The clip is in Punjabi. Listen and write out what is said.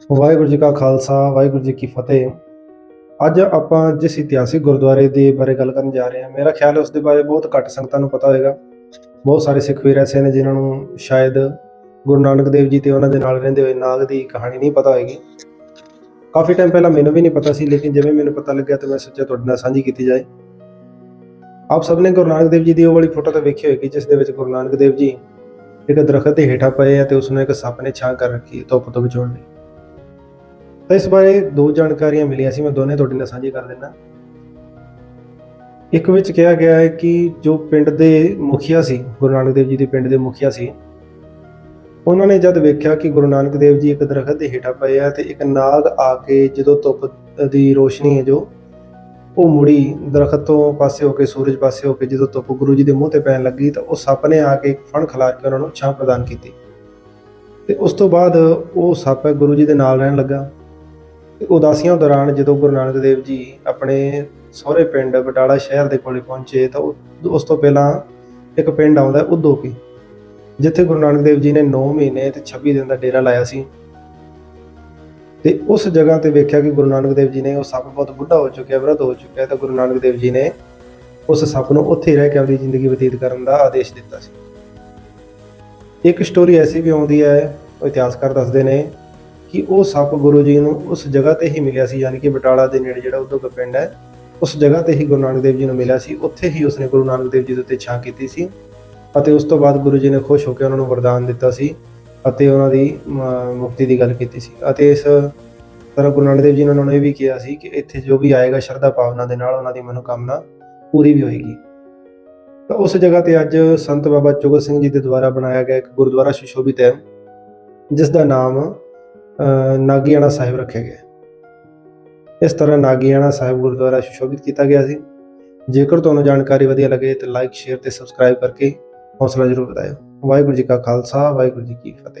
ਵਾਹਿਗੁਰੂ ਜੀ ਕਾ ਖਾਲਸਾ, ਵਾਹਿਗੁਰੂ ਜੀ ਕੀ ਫਤਿਹ। ਅੱਜ ਆਪਾਂ ਜਿਸ ਇਤਿਹਾਸਿਕ ਗੁਰਦੁਆਰੇ ਦੇ ਬਾਰੇ ਗੱਲ ਕਰਨ ਜਾ ਰਹੇ ਹਾਂ, ਮੇਰਾ ਖਿਆਲ ਹੈ ਉਸ ਦੇ ਬਾਰੇ ਬਹੁਤ ਘੱਟ ਸੰਗਤਾਂ ਨੂੰ ਪਤਾ ਹੋਵੇਗਾ ਬਹੁਤ ਸਾਰੇ ਸਿੱਖ ਵੀਰ ਐਸੇ ਨੇ ਜਿਨ੍ਹਾਂ ਨੂੰ ਸ਼ਾਇਦ ਗੁਰੂ ਨਾਨਕ ਦੇਵ ਜੀ ਤੇ ਉਹਨਾਂ ਦੇ ਨਾਲ ਰਹਿੰਦੇ ਹੋਏ ਨਾਗ ਦੀ ਕਹਾਣੀ ਨਹੀਂ ਪਤਾ ਹੋਏਗੀ। ਕਾਫੀ ਟਾਈਮ ਪਹਿਲਾਂ ਮੈਨੂੰ ਵੀ ਨਹੀਂ ਪਤਾ ਸੀ, ਲੇਕਿਨ ਜਿਵੇਂ ਮੈਨੂੰ ਪਤਾ ਲੱਗਿਆ ਤਾਂ ਮੈਂ ਸੋਚਿਆ ਤੁਹਾਡੇ ਨਾਲ ਸਾਂਝੀ ਕੀਤੀ ਜਾਏ। ਆਪ ਸਭ ਨੇ ਗੁਰੂ ਨਾਨਕ ਦੇਵ ਜੀ ਦੀ ਉਹ ਵਾਲੀ ਫੋਟੋ ਤਾਂ ਵੇਖੀ ਹੋਏਗੀ, ਜਿਸ ਦੇ ਵਿੱਚ ਗੁਰੂ ਨਾਨਕ ਦੇਵ ਜੀ ਇੱਕ ਦਰਖਤ ਦੇ ਹੇਠਾਂ ਪਏ ਆ ਤੇ ਉਸ ਨੂੰ ਇੱਕ ਸੱਪ ਨੇ ਛਾਂ ਕਰ ਰੱਖੀ ਹੈ ਧੁੱਪ ਤੋਂ ਬਚਾਉਣ ਲਈ। ਤਾਂ ਇਸ ਬਾਰੇ ਦੋ ਜਾਣਕਾਰੀਆਂ ਮਿਲੀਆਂ ਸੀ, ਮੈਂ ਦੋਨੇ ਤੁਹਾਡੇ ਨਾਲ ਸਾਂਝੀ ਕਰ ਦਿੰਦਾ ਇੱਕ ਵਿੱਚ ਕਿਹਾ ਗਿਆ ਹੈ ਕਿ ਜੋ ਪਿੰਡ ਦੇ ਮੁਖੀਆ ਸੀ, ਗੁਰੂ ਨਾਨਕ ਦੇਵ ਜੀ ਦੇ ਪਿੰਡ ਦੇ ਮੁਖੀਆ ਸੀ, ਉਹਨਾਂ ਨੇ ਜਦ ਵੇਖਿਆ ਕਿ ਗੁਰੂ ਨਾਨਕ ਦੇਵ ਜੀ ਇੱਕ ਦਰਖਤ ਦੇ ਹੇਠਾਂ ਪਏ ਆ ਤੇ ਇੱਕ ਨਾਗ ਆ ਕੇ ਜਦੋਂ ਧੁੱਪ ਦੀ ਰੋਸ਼ਨੀ ਹੈ ਜੋ, ਉਹ ਮੁੜੀ ਦਰਖਤ ਤੋਂ ਪਾਸੇ ਹੋ ਕੇ, ਸੂਰਜ ਪਾਸੇ ਹੋ ਕੇ ਜਦੋਂ ਧੁੱਪ ਗੁਰੂ ਜੀ ਦੇ ਮੂੰਹ ਤੇ ਪੈਣ ਲੱਗੀ ਤਾਂ ਉਹ ਸੱਪ ਨੇ ਆ ਕੇ ਫਣ ਖਿਲਾਰ ਕੇ ਉਹਨਾਂ ਨੂੰ ਛਾਂ ਪ੍ਰਦਾਨ ਕੀਤੀ। ਤੇ ਉਸ ਤੋਂ ਬਾਅਦ ਉਹ ਸੱਪ ਗੁਰੂ ਜੀ ਦੇ ਨਾਲ ਰਹਿਣ ਲੱਗਾ। ਉਦਾਸੀਆਂ ਦੌਰਾਨ ਜਦੋਂ ਗੁਰੂ ਨਾਨਕ ਦੇਵ ਜੀ ਆਪਣੇ ਸਹੁਰੇ ਪਿੰਡ ਬਟਾਲਾ ਸ਼ਹਿਰ ਦੇ ਕੋਲੇ ਪਹੁੰਚੇ ਤਾਂ ਉਹ- ਉਸ ਤੋਂ ਪਹਿਲਾਂ ਇੱਕ ਪਿੰਡ ਆਉਂਦਾ ਉਦੋਂ ਜਿੱਥੇ ਗੁਰੂ ਨਾਨਕ ਦੇਵ ਜੀ ਨੇ 9 ਮਹੀਨੇ ਤੇ 26 ਦਿਨ ਦਾ ਡੇਰਾ ਲਾਇਆ ਸੀ। ਤੇ ਉਸ ਜਗ੍ਹਾ ਤੇ ਵੇਖਿਆ ਕਿ ਗੁਰੂ ਨਾਨਕ ਦੇਵ ਜੀ ਨੇ ਉਹ ਸੱਪ ਬਹੁਤ ਬੁੱਢਾ ਹੋ ਚੁੱਕਿਆ, ਵਿਰਧ ਹੋ ਚੁੱਕਿਆ ਤਾਂ ਗੁਰੂ ਨਾਨਕ ਦੇਵ ਜੀ ਨੇ ਉਸ ਸੱਪ ਨੂੰ ਉੱਥੇ ਰਹਿ ਕੇ ਆਪਣੀ ਜ਼ਿੰਦਗੀ ਬਤੀਤ ਕਰਨ ਦਾ ਆਦੇਸ਼ ਦਿੱਤਾ ਸੀ। ਇੱਕ ਸਟੋਰੀ ਐਸੀ ਵੀ ਆਉਂਦੀ ਹੈ, ਉਹ ਇਤਿਹਾਸਕਾਰ ਦੱਸਦੇ ਨੇ ਕਿ ਉਹ ਸੱਪ ਗੁਰੂ ਜੀ ਨੂੰ ਉਸ ਜਗ੍ਹਾ ਤੇ ਹੀ ਮਿਲਿਆ ਸੀ, ਯਾਨੀ ਕਿ ਬਟਾਲਾ ਦੇ ਨੇੜੇ ਜਿਹੜਾ ਉਦੋਂ ਦਾ ਪਿੰਡ ਹੈ, ਉਸ ਜਗ੍ਹਾ ਤੇ ਹੀ ਗੁਰੂ ਨਾਨਕ ਦੇਵ ਜੀ ਨੂੰ ਮਿਲਿਆ ਸੀ। ਉੱਥੇ ਹੀ ਉਸਨੇ ਗੁਰੂ ਨਾਨਕ ਦੇਵ ਜੀ ਦੇ ਉੱਤੇ ਛਾਂ ਕੀਤੀ ਸੀ ਅਤੇ ਉਸ ਤੋਂ ਬਾਅਦ ਗੁਰੂ ਜੀ ਨੇ ਖੁਸ਼ ਹੋ ਕੇ ਉਹਨਾਂ ਨੂੰ ਵਰਦਾਨ ਦਿੱਤਾ ਸੀ ਅਤੇ ਉਹਨਾਂ ਦੀ ਮੁਕਤੀ ਦੀ ਗੱਲ ਕੀਤੀ ਸੀ। ਅਤੇ ਇਸ ਤਰ੍ਹਾਂ ਗੁਰੂ ਨਾਨਕ ਦੇਵ ਜੀ ਨੇ ਉਹਨਾਂ ਨੂੰ ਇਹ ਵੀ ਕਿਹਾ ਸੀ ਕਿ ਇੱਥੇ ਜੋ ਵੀ ਆਏਗਾ ਸ਼ਰਧਾ ਭਾਵਨਾ ਦੇ ਨਾਲ ਉਹਨਾਂ ਦੀ ਮਨੋਕਾਮਨਾ ਪੂਰੀ ਵੀ ਹੋਏਗੀ। ਤਾਂ ਉਸ ਜਗ੍ਹਾ ਤੇ ਅੱਜ ਸੰਤ ਬਾਬਾ ਚੁਗਤ ਸਿੰਘ ਜੀ ਦੇ ਦੁਆਰਾ ਬਣਾਇਆ ਗਿਆ ਇੱਕ ਗੁਰਦੁਆਰਾ ਸੁਸ਼ੋਭਿਤ ਹੈ, ਜਿਸ ਦਾ ਨਾਮ ਨਾਗੀਆਣਾ ਸਾਹਿਬ ਰੱਖਿਆ ਗਿਆ ਇਸ ਤਰ੍ਹਾਂ ਨਾਗੀਆਣਾ ਸਾਹਿਬ ਗੁਰਦੁਆਰਾ ਸੁਸ਼ੋਭਿਤ ਕੀਤਾ ਗਿਆ ਸੀ। ਜੇਕਰ ਤੁਹਾਨੂੰ ਜਾਣਕਾਰੀ ਵਧੀਆ ਲੱਗੇ ਤਾਂ ਲਾਈਕ ਸ਼ੇਅਰ ਤੇ ਸਬਸਕ੍ਰਾਈਬ ਕਰਕੇ ਹੌਸਲਾ ਜ਼ਰੂਰ ਵਧਾਇਓ। ਵਾਹਿਗੁਰੂ ਜੀ ਕਾ ਖਾਲਸਾ, ਵਾਹਿਗੁਰੂ ਜੀ ਕੀ ਫਤਿਹ।